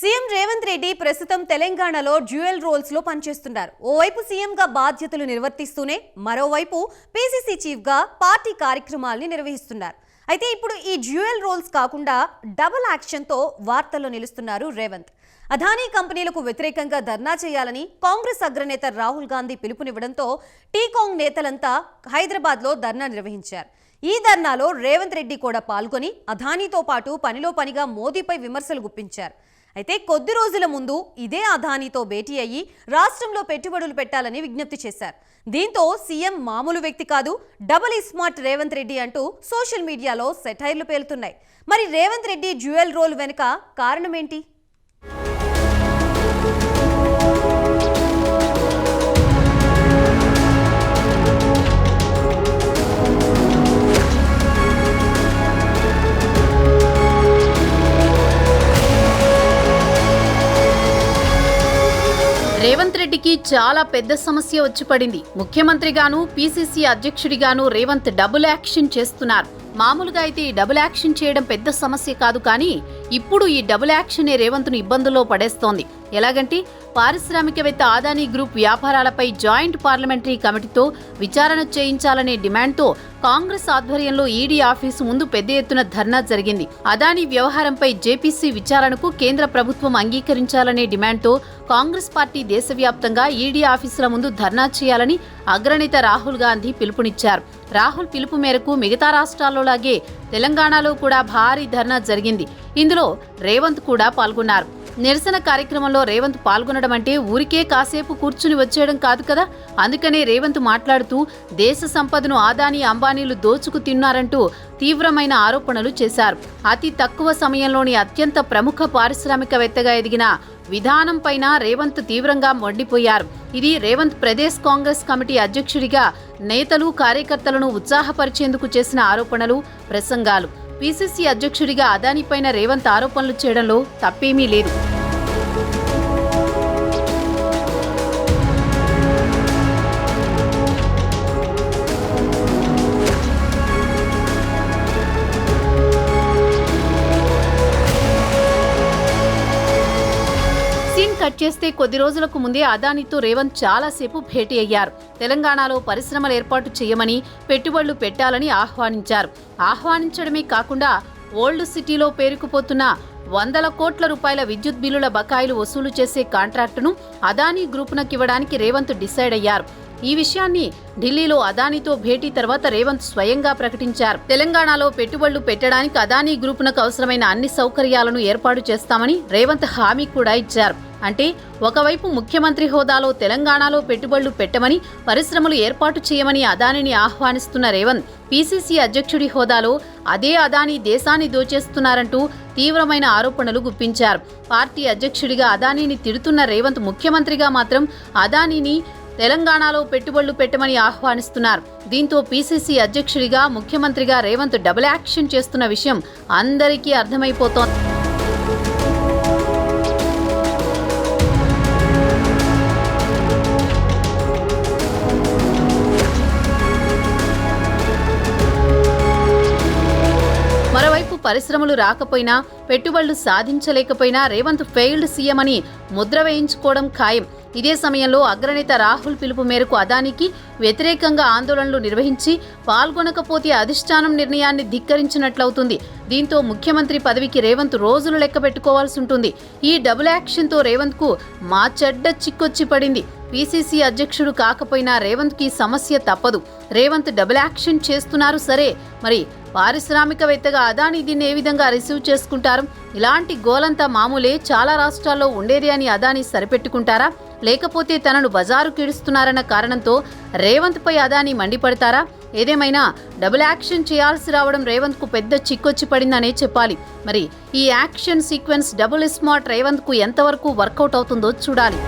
CM Revanth Reddy ప్రస్తుతం తెలంగాణలో dual రోల్స్లో పనిచేస్తున్నారు. ఓవైపు సీఎంగా బాధ్యతలు నిర్వర్తిస్తూనే మరోవైపు పీసీసీ చీఫ్గా పార్టీ కార్యక్రమాల్ని నిర్వహిస్తున్నారు. అయితే ఇప్పుడు ఈ డ్యూయల్ రోల్స్ కాకుండా డబుల్ యాక్షన్తో వార్తల్లో నిలుస్తున్నారు రేవంత్. అదానీ కంపెనీలకు వ్యతిరేకంగా ధర్నా చేయాలని కాంగ్రెస్ అగ్రనేత రాహుల్ గాంధీ పిలుపునివ్వడంతో టీకాంగ్ నేతలంతా హైదరాబాద్లో ధర్నా నిర్వహించారు. ఈ ధర్నాలో రేవంత్ రెడ్డి కూడా పాల్గొని అదానీతో పాటు పనిలో పనిగా మోదీపై విమర్శలు గుప్పించారు. అయితే కొద్ది రోజుల ముందు ఇదే అదానితో భేటీ అయ్యి రాష్ట్రంలో పెట్టుబడులు పెట్టాలని విజ్ఞప్తి చేశారు. దీంతో సీఎం మామూలు వ్యక్తి కాదు డబుల్ స్మార్ట్ రేవంత్ రెడ్డి అంటూ సోషల్ మీడియాలో సెటైర్లు పేలుతున్నాయి. మరి రేవంత్ రెడ్డి జ్యువెల్ రోల్ వెనుక కారణమేంటి రేవంత్ రెడ్డికి చాలా పెద్ద సమస్య వచ్చి పడింది. ముఖ్యమంత్రిగాను పీసీసీ అధ్యక్షుడిగాను రేవంత్ డబుల్ యాక్షన్ చేస్తున్నారు. మామూలుగా అయితే ఈ డబుల్ యాక్షన్ చేయడం పెద్ద సమస్య కాదు కానీ ఇప్పుడు ఈ డబుల్ యాక్షనే రేవంత్ను ఇబ్బందుల్లో పడేస్తోంది. ఎలాగంటే పారిశ్రామికవేత్త ఆదానీ గ్రూప్ వ్యాపారాలపై జాయింట్ పార్లమెంటరీ కమిటీతో విచారణ చేయించాలనే డిమాండ్తో కాంగ్రెస్ ఆధ్వర్యంలో ఈడీ ఆఫీసు ముందు పెద్ద ఎత్తున ధర్నా జరిగింది. అదానీ వ్యవహారంపై జేపీసీ విచారణకు కేంద్ర ప్రభుత్వం అంగీకరించాలనే డిమాండ్తో కాంగ్రెస్ పార్టీ దేశవ్యాప్తంగా ఈడీ ఆఫీసుల ముందు ధర్నా చేయాలని అగ్రనేత రాహుల్ గాంధీ పిలుపునిచ్చారు. రాహుల్ పిలుపు మేరకు మిగతా రాష్ట్రాల్లోలాగే తెలంగాణలో కూడా భారీ ధర్నా జరిగింది. ఇందులో రేవంత్ కూడా పాల్గొన్నారు. నిరసన కార్యక్రమంలో రేవంత్ పాల్గొనడం అంటే ఊరికే కాసేపు కూర్చుని వచ్చేయడం కాదు కదా? అందుకనే రేవంత్ మాట్లాడుతూ దేశ సంపదను ఆదాని అంబానీలు దోచుకు తిన్నారంటూ తీవ్రమైన ఆరోపణలు చేశారు. అతి తక్కువ సమయంలోని అత్యంత ప్రముఖ పారిశ్రామికవేత్తగా ఎదిగిన విధానం పైన రేవంత్ తీవ్రంగా మండిపోయారు. ఇది రేవంత్ ప్రదేశ్ కాంగ్రెస్ కమిటీ అధ్యక్షుడిగా నేతలు కార్యకర్తలను ఉత్సాహపరిచేందుకు చేసిన ఆరోపణలు ప్రసంగాలు. పీసీసీ అధ్యక్షుడిగా అదానిపైన రేవంత్ ఆరోపణలు చేయడంలో తప్పేమీ లేదు. కట్ చేస్తే కొద్ది రోజులకు ముందే అదానితో రేవంత్ చాలాసేపు భేటీ అయ్యారు. తెలంగాణలో పరిశ్రమలు ఏర్పాటు చేయమని పెట్టుబడులు పెట్టాలని ఆహ్వానించారు. ఆహ్వానించడమే కాకుండా ఓల్డ్ సిటీలో పేరుకుపోతున్న వందల కోట్ల రూపాయల విద్యుత్ బిల్లుల బకాయిలు వసూలు చేసే కాంట్రాక్టును అదానీ గ్రూపునకివ్వడానికి రేవంత్ డిసైడ్ అయ్యారు. ఈ విషయాన్ని ఢిల్లీలో అదానీతో భేటీ తర్వాత రేవంత్ స్వయంగా ప్రకటించారు. తెలంగాణలో పెట్టుబడులు పెట్టడానికి అదానీ గ్రూపునకు అవసరమైన అన్ని సౌకర్యాలను ఏర్పాటు చేస్తామని రేవంత్ హామీ కూడా ఇచ్చారు. అంటే ఒకవైపు ముఖ్యమంత్రి హోదాలో తెలంగాణలో పెట్టుబడులు పెట్టమని పరిశ్రమలు ఏర్పాటు చేయమని అదానిని ఆహ్వానిస్తున్న రేవంత్ పీసీసీ అధ్యక్షుడి హోదాలో అదే అదానీ దేశాన్ని దోచేస్తున్నారంటూ తీవ్రమైన ఆరోపణలు గుప్పించారు. పార్టీ అధ్యక్షుడిగా అదానీని తిడుతున్న రేవంత్ ముఖ్యమంత్రిగా మాత్రం అదానీని తెలంగాణలో పెట్టుబడులు పెట్టమని ఆహ్వానిస్తున్నారు. దీంతో పీసీసీ అధ్యక్షుడిగా ముఖ్యమంత్రిగా రేవంత్ డబుల్ యాక్షన్ చేస్తున్న విషయం అందరికీ అర్థమైపోతోంది. పరిశ్రమలు రాకపోయినా పెట్టుబడులు సాధించలేకపోయినా రేవంత్ ఫెయిల్డ్ సీఎం అని ముద్ర వేయించుకోవడం ఖాయం. ఇదే సమయంలో అగ్రనేత రాహుల్ పిలుపు మేరకు అదానికి వ్యతిరేకంగా ఆందోళనలు నిర్వహించి పాల్గొనకపోతే అధిష్టానం నిర్ణయాన్ని ధిక్కరించినట్లవుతుంది. దీంతో ముఖ్యమంత్రి పదవికి రేవంత్ రోజులు లెక్క పెట్టుకోవాల్సి ఉంటుంది. ఈ డబుల్ యాక్షన్తో రేవంత్కు మా చెడ్డ చిక్కొచ్చి పడింది. పీసీసీ అధ్యక్షుడు కాకపోయినా రేవంత్కి సమస్య తప్పదు. రేవంత్ డబుల్ యాక్షన్ చేస్తున్నారు సరే మరి పారిశ్రామికవేత్తగా అదాని దీన్ని ఏ విధంగా రిసీవ్ చేసుకుంటారు? ఇలాంటి గోలంతా మామూలే చాలా రాష్ట్రాల్లో ఉండేది అని అదాని సరిపెట్టుకుంటారా? లేకపోతే తనను బజారు కీడుస్తున్నారన్న కారణంతో రేవంత్ పై అదాని మండిపడతారా? ఏదేమైనా డబుల్ యాక్షన్ చేయాల్సి రావడం రేవంత్కు పెద్ద చిక్కొచ్చి పడిందనే చెప్పాలి. మరి ఈ యాక్షన్ సీక్వెన్స్ డబుల్ స్మార్ట్ రేవంత్కు ఎంతవరకు వర్కౌట్ అవుతుందో చూడాలి.